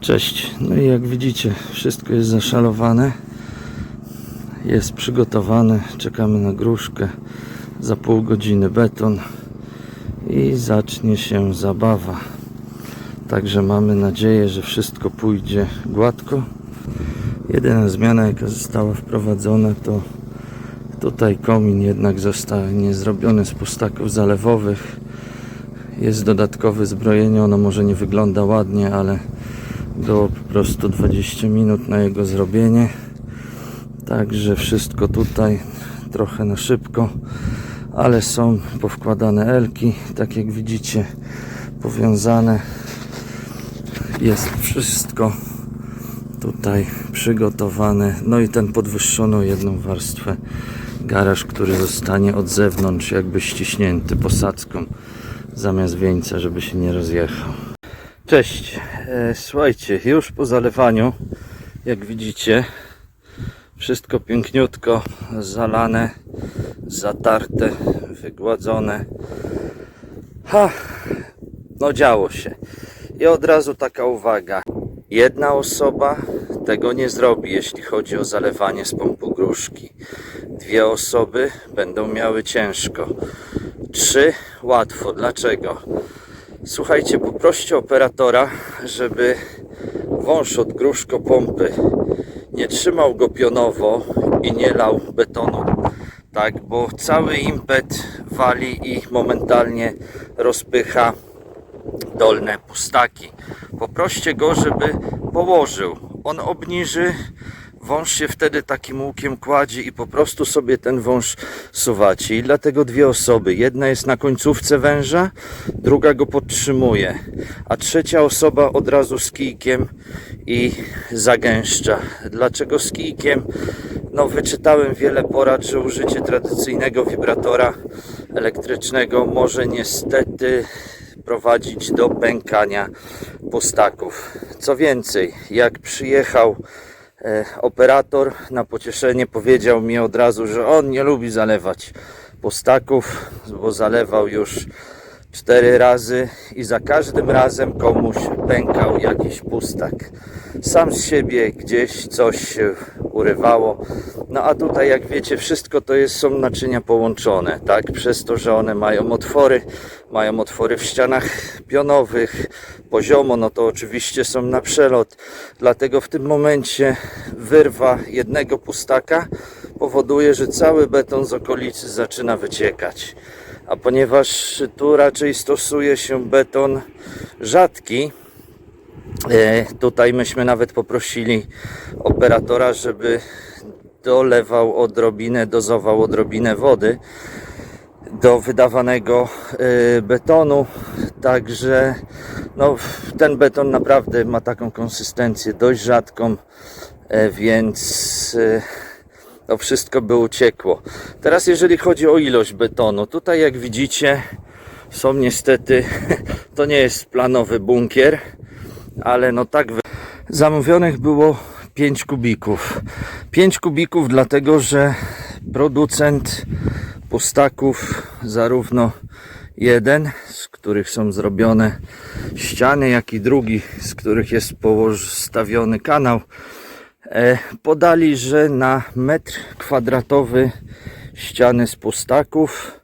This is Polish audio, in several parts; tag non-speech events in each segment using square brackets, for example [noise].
Cześć. No i jak widzicie, wszystko jest zaszalowane. Jest przygotowane. Czekamy na gruszkę. Za pół godziny beton i zacznie się zabawa. Także mamy nadzieję, że wszystko pójdzie gładko. Jedyna zmiana, jaka została wprowadzona, to tutaj komin jednak zostanie zrobiony z pustaków zalewowych. Jest dodatkowe zbrojenie, ono może nie wygląda ładnie, ale było po prostu 20 minut na jego zrobienie. Także wszystko tutaj trochę na szybko, ale są powkładane elki, tak jak widzicie, powiązane. Jest wszystko tutaj przygotowane. No i ten podwyższono jedną warstwę garaż, który zostanie od zewnątrz jakby ściśnięty posadzką zamiast wieńca, żeby się nie rozjechał. Cześć, e, słuchajcie, już po zalewaniu, jak widzicie, wszystko piękniutko zalane, zatarte, wygładzone. Ha, no działo się. I od razu taka uwaga. Jedna osoba tego nie zrobi, jeśli chodzi o zalewanie z pompu gruszki. Dwie osoby będą miały ciężko. Trzy łatwo. Dlaczego? Słuchajcie, poproście operatora, żeby wąż od gruszko pompy nie trzymał go pionowo i nie lał betonu. Tak, bo cały impet wali i momentalnie rozpycha dolne pustaki. Poproście go, żeby położył. On obniży, wąż się wtedy takim łukiem kładzie i po prostu sobie ten wąż suwacie. I dlatego dwie osoby. Jedna jest na końcówce węża, druga go podtrzymuje, a trzecia osoba od razu z kijkiem i zagęszcza. Dlaczego z kijkiem? No, wyczytałem wiele porad, że użycie tradycyjnego wibratora elektrycznego może niestety prowadzić do pękania postaków. Co więcej, jak przyjechał operator na pocieszenie powiedział mi od razu, że on nie lubi zalewać postaków, bo zalewał już cztery razy i za każdym razem komuś pękał jakiś pustak. Sam z siebie gdzieś coś się urywało. No a tutaj jak wiecie wszystko to jest, są naczynia połączone, tak? Przez to, że one mają otwory, mają otwory w ścianach pionowych, poziomo, no to oczywiście są na przelot. Dlatego w tym momencie wyrwa jednego pustaka powoduje, że cały beton z okolicy zaczyna wyciekać. A ponieważ tu raczej stosuje się beton rzadki, tutaj myśmy nawet poprosili operatora, żeby dolewał odrobinę, dozował odrobinę wody do wydawanego e, betonu. Także no, ten beton naprawdę ma taką konsystencję dość rzadką, e, więc e, to wszystko by uciekło. Teraz jeżeli chodzi o ilość betonu, tutaj jak widzicie są niestety, [laughs] to nie jest planowy bunkier, ale no tak zamówionych było 5 kubików. 5 kubików dlatego, że producent pustaków zarówno jeden, z których są zrobione ściany, jak i drugi, z których jest postawiony kanał, E, podali, że na metr kwadratowy ściany z pustaków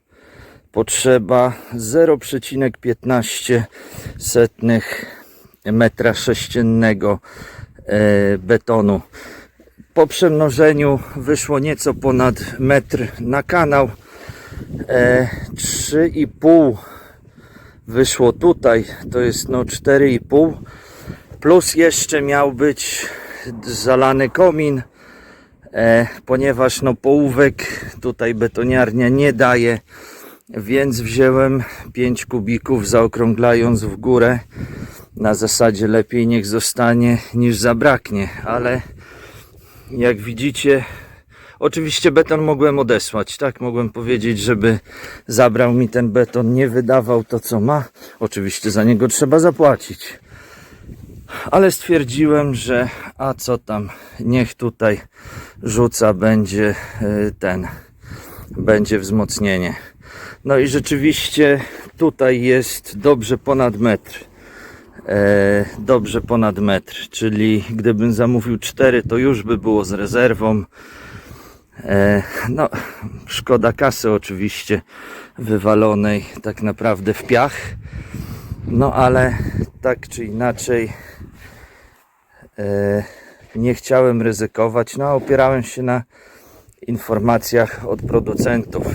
potrzeba 0,15 setnych metra sześciennego e, betonu. Po przemnożeniu wyszło nieco ponad metr na kanał. E, 3,5 wyszło tutaj, to jest no 4,5 plus jeszcze miał być zalany komin, e, ponieważ no połówek tutaj betoniarnia nie daje, więc wziąłem 5 kubików zaokrąglając w górę na zasadzie lepiej niech zostanie niż zabraknie, ale jak widzicie Oczywiście beton mogłem odesłać, tak? Mogłem powiedzieć, żeby zabrał mi ten beton, nie wydawał to co ma. Oczywiście za niego trzeba zapłacić ale stwierdziłem, że a co tam, niech tutaj rzuca będzie y, ten, będzie wzmocnienie. No i rzeczywiście tutaj jest dobrze ponad metr e, dobrze ponad metr, czyli gdybym zamówił 4, to już by było z rezerwą. E, no, szkoda kasy oczywiście wywalonej tak naprawdę w piach. No ale tak czy inaczej e, nie chciałem ryzykować. No, opierałem się na informacjach od producentów.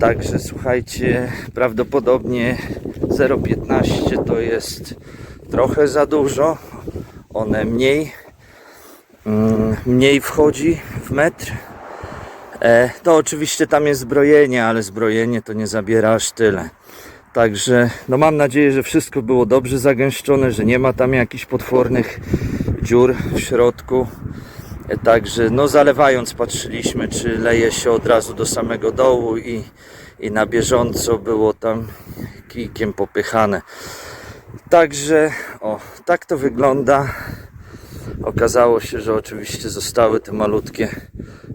Także słuchajcie, prawdopodobnie 0,15 to jest trochę za dużo. One mniej, mm, mniej wchodzi w metr. E, to oczywiście tam jest zbrojenie, ale zbrojenie to nie zabiera aż tyle. Także no mam nadzieję, że wszystko było dobrze zagęszczone, że nie ma tam jakichś potwornych dziur w środku. Także no zalewając patrzyliśmy, czy leje się od razu do samego dołu i, i na bieżąco było tam kijkiem popychane. Także o, tak to wygląda. Okazało się, że oczywiście zostały te malutkie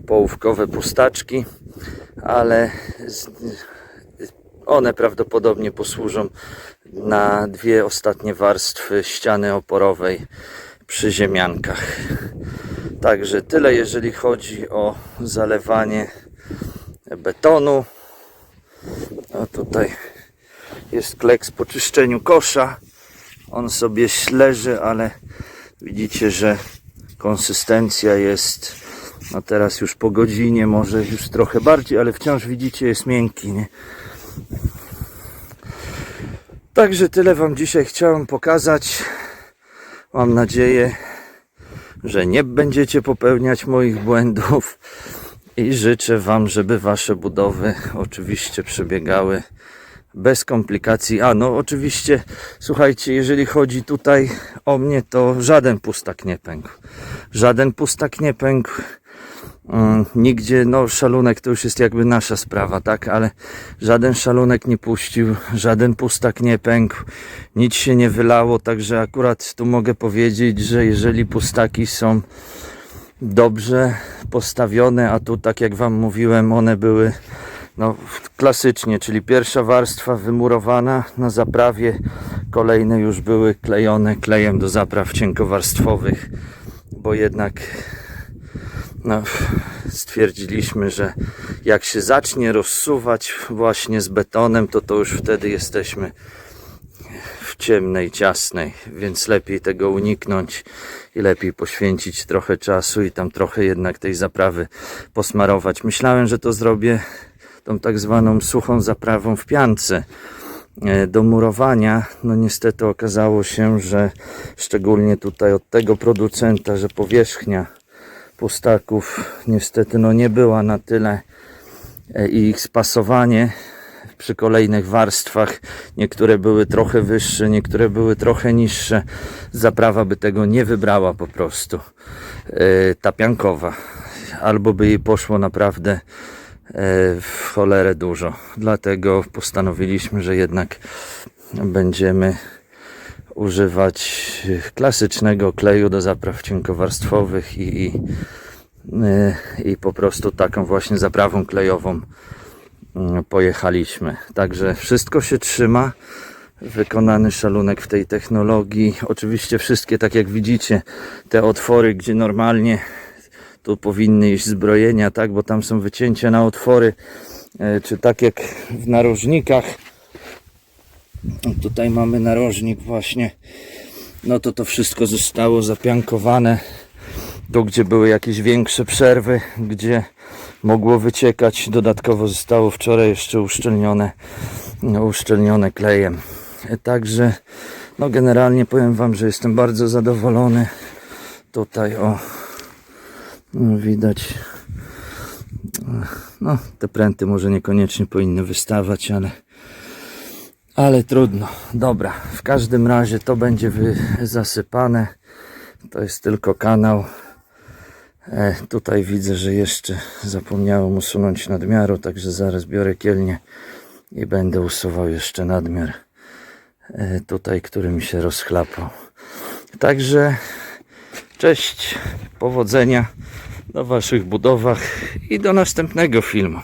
połówkowe pustaczki, ale one prawdopodobnie posłużą na dwie ostatnie warstwy ściany oporowej przy ziemiankach. Także tyle, jeżeli chodzi o zalewanie betonu. A tutaj jest kleks po czyszczeniu kosza. On sobie leży, ale widzicie, że konsystencja jest no teraz już po godzinie, może już trochę bardziej, ale wciąż widzicie jest miękki, nie? Także tyle Wam dzisiaj chciałem pokazać. Mam nadzieję, że nie będziecie popełniać moich błędów i życzę Wam, żeby Wasze budowy oczywiście przebiegały bez komplikacji. A no, oczywiście, słuchajcie, jeżeli chodzi tutaj o mnie, to żaden pustak nie pękł. Żaden pustak nie pękł. Mm, Nigdzie, no szalunek to już jest jakby nasza sprawa, tak, ale żaden szalunek nie puścił, żaden pustak nie pękł, nic się nie wylało, także akurat tu mogę powiedzieć, że jeżeli pustaki są dobrze postawione, a tu tak jak Wam mówiłem, one były no, klasycznie, czyli pierwsza warstwa wymurowana na zaprawie, kolejne już były klejone klejem do zapraw cienkowarstwowych, bo jednak no, stwierdziliśmy, że jak się zacznie rozsuwać właśnie z betonem, to to już wtedy jesteśmy w ciemnej, ciasnej, więc lepiej tego uniknąć i lepiej poświęcić trochę czasu i tam trochę jednak tej zaprawy posmarować. Myślałem, że to zrobię tą tak zwaną suchą zaprawą w piance e, do murowania. No niestety okazało się, że szczególnie tutaj od tego producenta, że powierzchnia pustaków niestety no nie była na tyle e, i ich spasowanie przy kolejnych warstwach. Niektóre były trochę wyższe, niektóre były trochę niższe. Zaprawa by tego nie wybrała po prostu. E, Ta piankowa. Albo by jej poszło naprawdę e, w cholerę dużo. Dlatego postanowiliśmy, że jednak będziemy używać klasycznego kleju do zapraw cienkowarstwowych i, i, y, i po prostu taką właśnie zaprawą klejową mm, pojechaliśmy. Także wszystko się trzyma. Wykonany szalunek w tej technologii. Oczywiście wszystkie, tak jak widzicie, te otwory, gdzie normalnie tu powinny iść zbrojenia, tak, bo tam są wycięcia na otwory, e, czy tak jak w narożnikach. Tutaj mamy narożnik właśnie. No to to wszystko zostało zapiankowane. Tu, gdzie były jakieś większe przerwy, gdzie mogło wyciekać. Dodatkowo zostało wczoraj jeszcze uszczelnione, no, uszczelnione klejem. Także, no generalnie powiem Wam, że jestem bardzo zadowolony. Tutaj o, no, widać, no te pręty może niekoniecznie powinny wystawać, ale ale trudno. Dobra, w każdym razie to będzie zasypane. To jest tylko kanał. E, tutaj widzę, że jeszcze zapomniałem usunąć nadmiaru, także zaraz biorę kielnię i będę usuwał jeszcze nadmiar. E, tutaj, który mi się rozchlapał. Także cześć, powodzenia na Waszych budowach i do następnego filmu.